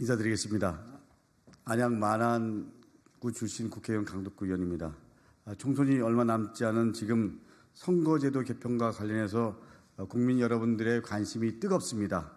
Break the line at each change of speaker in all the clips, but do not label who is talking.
인사드리겠습니다. 안양 만안구 출신 국회의원 강덕구 의원입니다. 아, 총선이 얼마 남지 않은 지금 선거제도 개편과 관련해서 어, 국민 여러분들의 관심이 뜨겁습니다.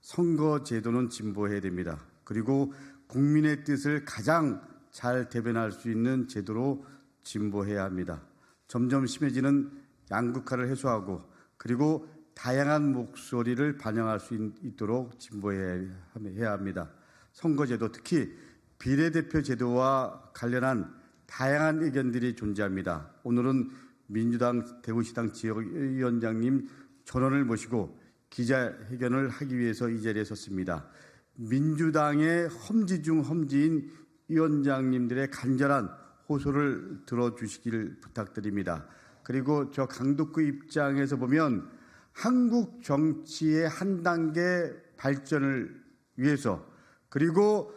선거제도는 진보해야 됩니다. 그리고 국민의 뜻을 가장 잘 대변할 수 있는 제도로 진보해야 합니다. 점점 심해지는 양극화를 해소하고 그리고 다양한 목소리를 반영할 수 있- 있도록 진보해야 해야 합니다. 선거제도 특히 비례대표 제도와 관련한 다양한 의견들이 존재합니다. 오늘은 민주당 대구시당 지역위원장님 전원을 모시고 기자회견을 하기 위해서 이 자리에 섰습니다. 민주당의 험지 중 험지인 위원장님들의 간절한 호소를 들어주시기를 부탁드립니다. 그리고 저 강덕구 입장에서 보면 한국 정치의 한 단계 발전을 위해서 그리고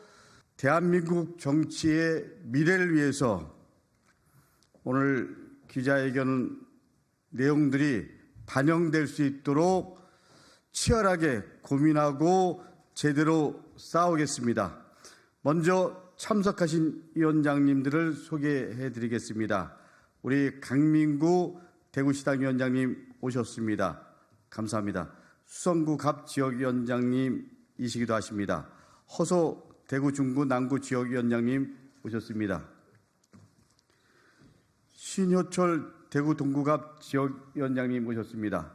대한민국 정치의 미래를 위해서 오늘 기자회견 내용들이 반영될 수 있도록 치열하게 고민하고 제대로 싸우겠습니다. 먼저 참석하신 위원장님들을 소개해 드리겠습니다. 우리 강민구 대구시당 위원장님 오셨습니다. 감사합니다. 수성구 갑 지역위원장님 이시기도 하십니다. 허소 대구 중구 남구 지역 위원장님 오셨습니다. 신효철 대구 동구갑 지역 위원장님 오셨습니다.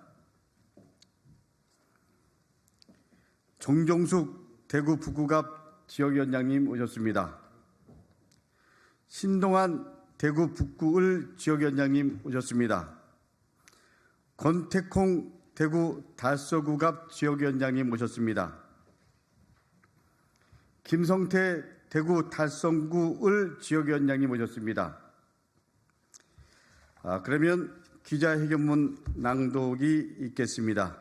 정종숙 대구 북구갑 지역 위원장님 오셨습니다. 신동환 대구 북구을 지역 위원장님 오셨습니다. 권태콩 대구 달서구갑 지역 위원장님 오셨습니다. 김성태 대구 달성구을 지역위원장님 오셨습니다. 아, 그러면 기자회견문 낭독이 있겠습니다.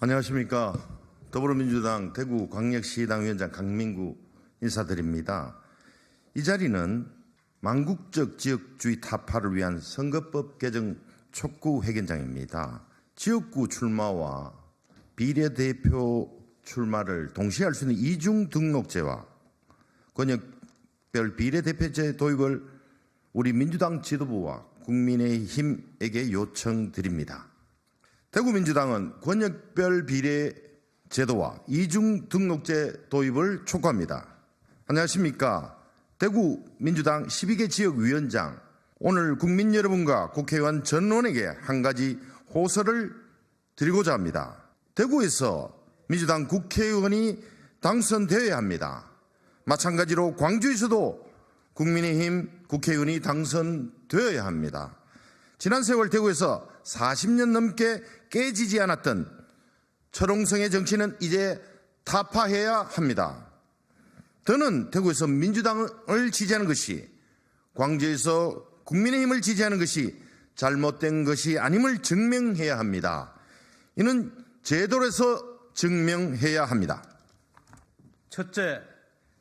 안녕하십니까. 더불어민주당 대구 광역시당 위원장 강민구 인사드립니다. 이 자리는 망국적 지역주의 타파를 위한 선거법 개정 촉구 회견장입니다. 지역구 출마와 비례대표 출마를 동시에 할 수 있는 이중 등록제와 권역별 비례대표제 도입을 우리 민주당 지도부와 국민의힘에게 요청드립니다. 대구민주당은 권역별 비례 제도와 이중 등록제 도입을 촉구합니다. 안녕하십니까. 대구 민주당 12개 지역 위원장 오늘 국민 여러분과 국회의원 전원에게 한 가지 호소를 드리고자 합니다. 대구에서 민주당 국회의원이 당선되어야 합니다. 마찬가지로 광주에서도 국민의힘 국회의원이 당선되어야 합니다. 지난 세월 대구에서 40년 넘게 깨지지 않았던 철옹성의 정치는 이제 타파해야 합니다. 저는 대구에서 민주당을 지지하는 것이 광주에서 국민의힘을 지지하는 것이 잘못된 것이 아님을 증명해야 합니다. 이는 제도로서 증명해야 합니다.
첫째,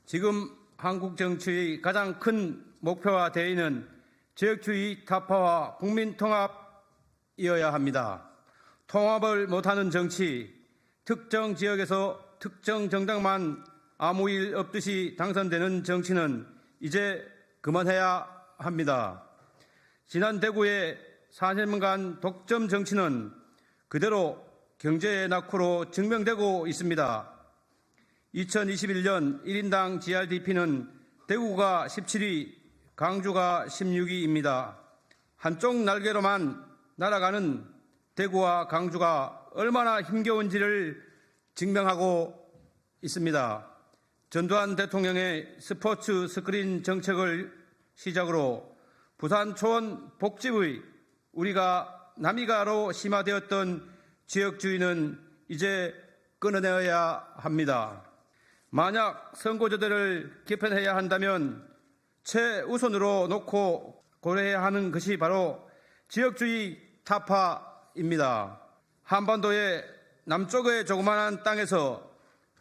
지금 한국 정치의 가장 큰 목표와 대의는 지역주의 타파와 국민 통합이어야 합니다. 통합을 못하는 정치, 특정 지역에서 특정 정당만 아무 일 없듯이 당선되는 정치는 이제 그만해야 합니다. 지난 대구의 4년간 독점 정치는 그대로 경제의 낙후로 증명되고 있습니다. 2021년 1인당 GRDP는 대구가 17위, 강주가 16위입니다. 한쪽 날개로만 날아가는 대구와 강주가 얼마나 힘겨운지를 증명하고 있습니다. 전두환 대통령의 스포츠 스크린 정책을 시작으로 부산 초원 복지의 우리가 남이가로 심화되었던 지역주의는 이제 끊어내어야 합니다. 만약 선거제도를 개편해야 한다면 최우선으로 놓고 고려해야 하는 것이 바로 지역주의 타파입니다. 한반도의 남쪽의 조그마한 땅에서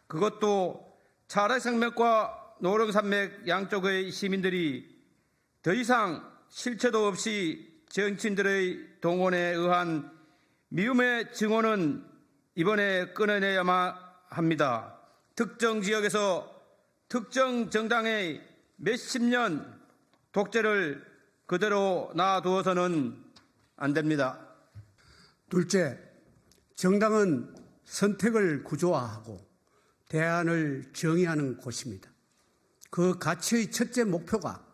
그것도 차례생맥과 노령산맥 양쪽의 시민들이 더 이상 실체도 없이 정치인들의 동원에 의한 미움의 증오는 이번에 끊어내야만 합니다. 특정 지역에서 특정 정당의 몇십 년 독재를 그대로 놔두어서는 안 됩니다.
둘째, 정당은 선택을 구조화하고 대안을 정의하는 곳입니다. 그 가치의 첫째 목표가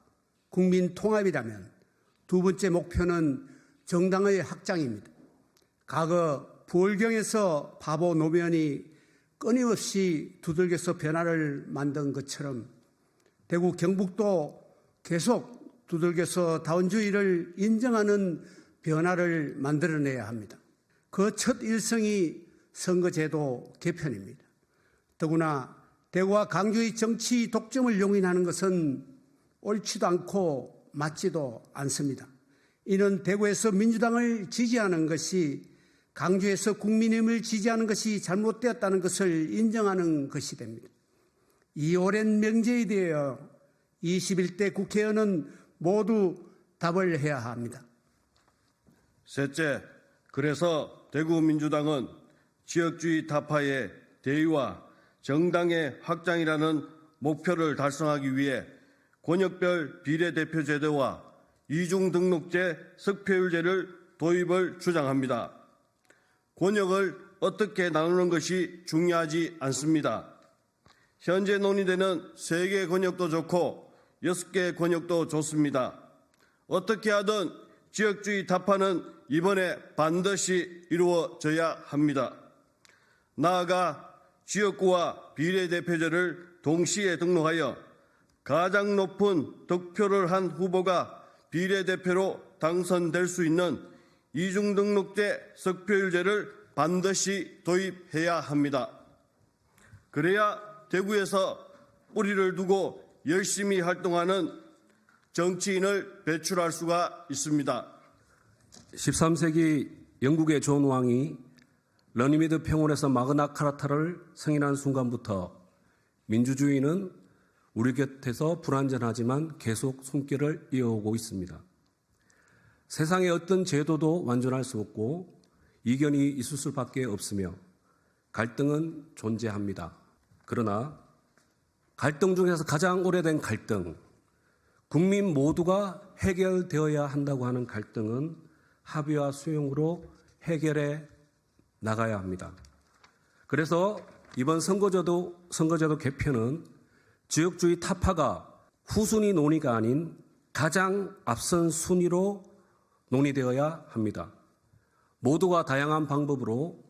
국민 통합이라면 두 번째 목표는 정당의 확장입니다. 과거 부월경에서 바보 노무현이 끊임없이 두들겨서 변화를 만든 것처럼 대구 경북도 계속 두들겨서 다원주의를 인정하는 변화를 만들어내야 합니다. 그 첫 일성이 선거제도 개편입니다. 더구나 대구와 강주의 정치 독점을 용인하는 것은 옳지도 않고 맞지도 않습니다. 이는 대구에서 민주당을 지지하는 것이 강주에서 국민의힘을 지지하는 것이 잘못되었다는 것을 인정하는 것이 됩니다. 이 오랜 명제에 대하여 21대 국회의원은 모두 답을 해야 합니다.
셋째, 그래서 대구 민주당은 지역주의 타파의 대의와 정당의 확장이라는 목표를 달성하기 위해 권역별 비례대표 제도와 이중 등록제 석패율제를 도입을 주장합니다. 권역을 어떻게 나누는 것이 중요하지 않습니다. 현재 논의되는 세개 권역도 좋고 여섯 개 권역도 좋습니다. 어떻게 하든 지역주의 타파는 이번에 반드시 이루어져야 합니다. 나아가 지역구와 비례대표제를 동시에 등록하여 가장 높은 득표를 한 후보가 비례대표로 당선될 수 있는 이중등록제 석표율제를 반드시 도입해야 합니다. 그래야 대구에서 뿌리를 두고 열심히 활동하는 정치인을 배출할 수가 있습니다.
13세기 영국의 존 왕이 러니미드 평원에서 마그나 카라타를 승인한 순간부터 민주주의는 우리 곁에서 불완전하지만 계속 손길을 이어오고 있습니다. 세상의 어떤 제도도 완전할 수 없고 이견이 있을 수밖에 없으며 갈등은 존재합니다. 그러나 갈등 중에서 가장 오래된 갈등, 국민 모두가 해결되어야 한다고 하는 갈등은 합의와 수용으로 해결해 나가야 합니다. 그래서 이번 선거제도, 선거제도 개편은 지역주의 타파가 후순위 논의가 아닌 가장 앞선 순위로 논의되어야 합니다. 모두가 다양한 방법으로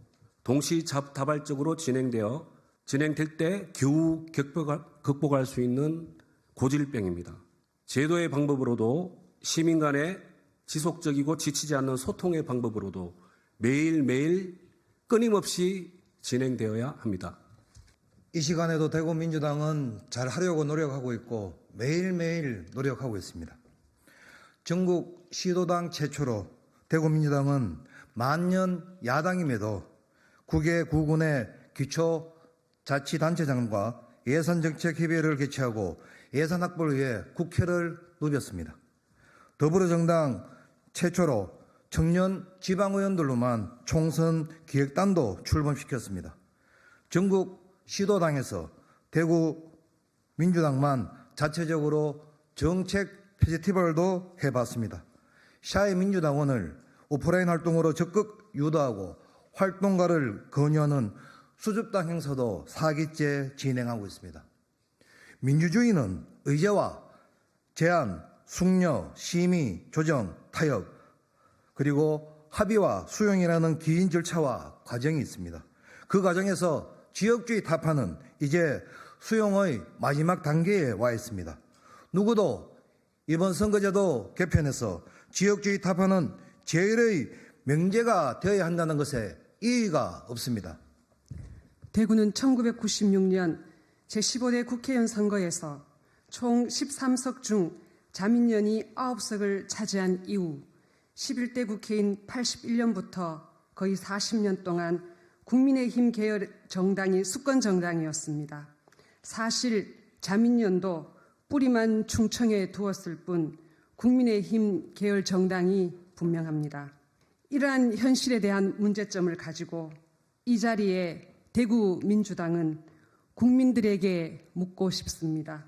동시다발적으로 진행되어 진행될 때 겨우 극복할, 극복할 수 있는 고질병입니다. 제도의 방법으로도 시민 간의 지속적이고 지치지 않는 소통의 방법으로도 매일매일 끊임없이 진행되어야 합니다.
이 시간에도 대구 민주당은 잘 하려고 노력하고 있고 매일매일 노력하고 있습니다. 전국 시도당 최초로 대구 민주당은 만년 야당임에도 국외 구군의 기초 자치단체장과 예산정책협의회를 개최하고 예산 확보를 위해 국회를 누볐습니다. 더불어정당 최초로 청년 지방의원들로만 총선 기획단도 출범시켰습니다. 전국 시도당에서 대구 민주당만 자체적으로 정책 페스티벌도 해봤습니다. 샤이 민주당원을 오프라인 활동으로 적극 유도하고 활동가를 권유하는 수줍당 행사도 사기째 진행하고 있습니다. 민주주의는 의제와 제안, 숙려, 심의, 조정, 타협, 그리고 합의와 수용이라는 긴 절차와 과정이 있습니다. 그 과정에서 지역주의 타파는 이제 수용의 마지막 단계에 와 있습니다. 누구도 이번 선거제도 개편에서 지역주의 타파는 제일의 명제가 되어야 한다는 것에 이의가 없습니다.
대구는 1996년 제15대 국회의원 선거에서 총 13석 중 자민련이 9석을 차지한 이후 11대 국회인 81년부터 거의 40년 동안 국민의힘 계열 정당이 수권 정당이었습니다. 사실 자민련도 뿌리만 충청에 두었을 뿐 국민의힘 계열 정당이 분명합니다. 이러한 현실에 대한 문제점을 가지고 이 자리에 대구 민주당은 국민들에게 묻고 싶습니다.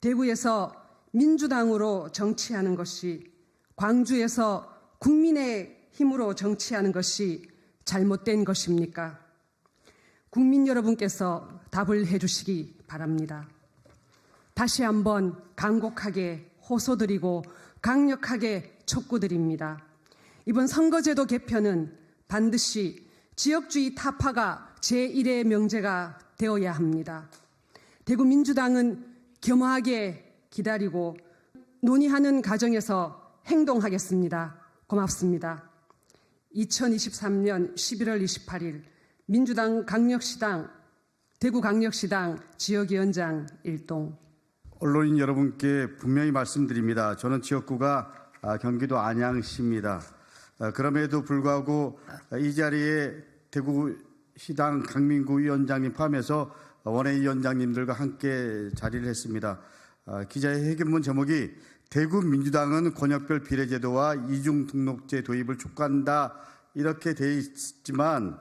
대구에서 민주당으로 정치하는 것이 광주에서 국민의 힘으로 정치하는 것이 잘못된 것입니까? 국민 여러분께서 답을 해주시기 바랍니다. 다시 한번 간곡하게 호소드리고 강력하게 촉구드립니다. 이번 선거제도 개편은 반드시 지역주의 타파가 제1의 명제가 되어야 합니다. 대구 민주당은 겸허하게 기다리고 논의하는 과정에서 행동하겠습니다. 고맙습니다. 2023년 11월 28일 민주당 강력시당 대구강력시당 지역위원장 일동
언론인 여러분께 분명히 말씀드립니다. 저는 지역구가 아, 경기도 안양시입니다. 아, 그럼에도 불구하고 이 자리에 대구시당 강민구 위원장님 포함해서 원외 위원장님들과 함께 자리를 했습니다. 아, 기자의 회견문 제목이 대구 민주당은 권역별 비례제도와 이중 등록제 도입을 촉구한다 이렇게 돼 있지만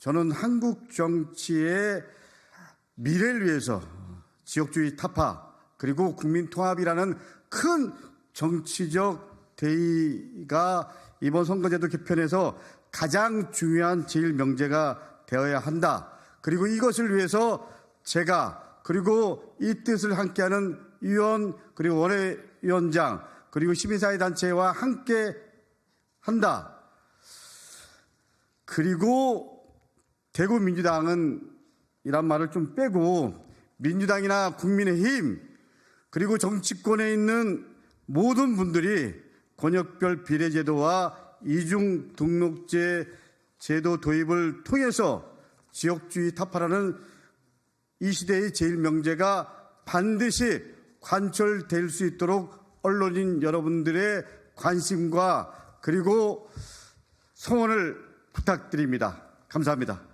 저는 한국 정치의 미래를 위해서 지역주의 타파 그리고 국민 통합이라는 큰 정치적 대의가 이번 선거제도 개편에서 가장 중요한 제일 명제가 되어야 한다. 그리고 이것을 위해서 제가 그리고 이 뜻을 함께하는 위원 그리고 원외위원장 그리고 시민사회 단체와 함께 한다. 그리고 대구 민주당은 이란 말을 좀 빼고 민주당이나 국민의힘 그리고 정치권에 있는 모든 분들이 권역별 비례제도와 이중 등록제 제도 도입을 통해서 지역주의 타파라는 이 시대의 제일 명제가 반드시 관철될 수 있도록 언론인 여러분들의 관심과 그리고 성원을 부탁드립니다. 감사합니다.